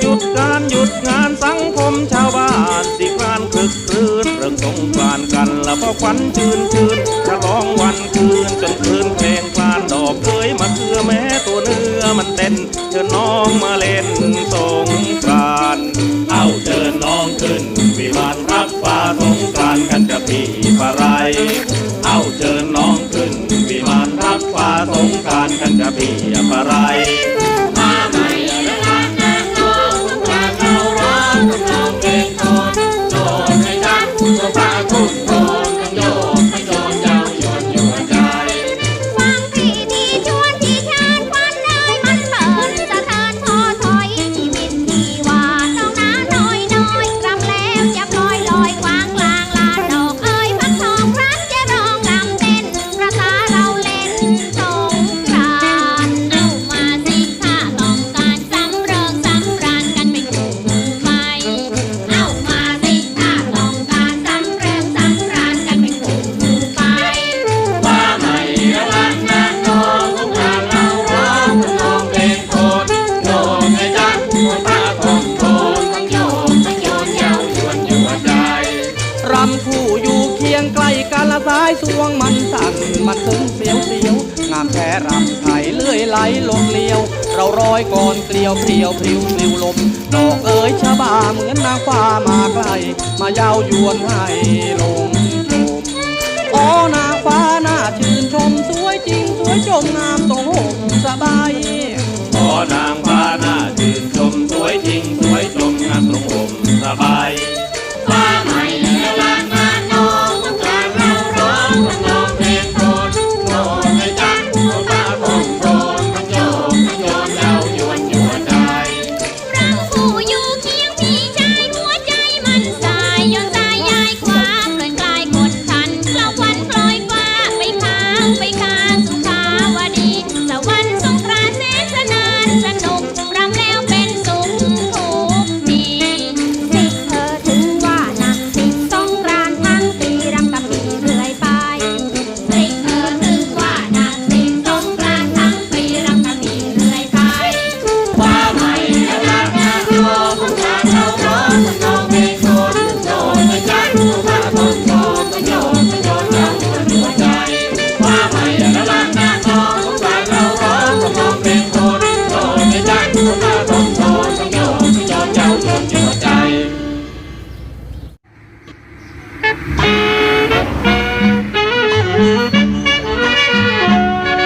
หยุดการหยุดงานสังคมชาวบ้านสิครานคลึกคลืนเรื่องสงกรานกันแล้วพอควันชื่นชื่นฉลองวันคืนจนคืนเพลงคลานดอกเคยมาเคื่อแม้ตัวเนื้อมันเต้นเชิญน้องมาเล่นสงกรานเอาเชิญน้องขึ้นวิมานรักฟ้าสงกรานกันจะพี่ายสวงมันสั่นมันตึงเสียวเสียวงามแท้รำไถเลื่อยไหลลมเลียว เราร้อยก่อนเกลียวเกลียวพลิ้วพลิ้วลมดอกเอ๋ยชะบาเหมือนนางฟ้ามาไกลมาเย้ายวนให้ลงชอ๋อนางฟ้าหน้าช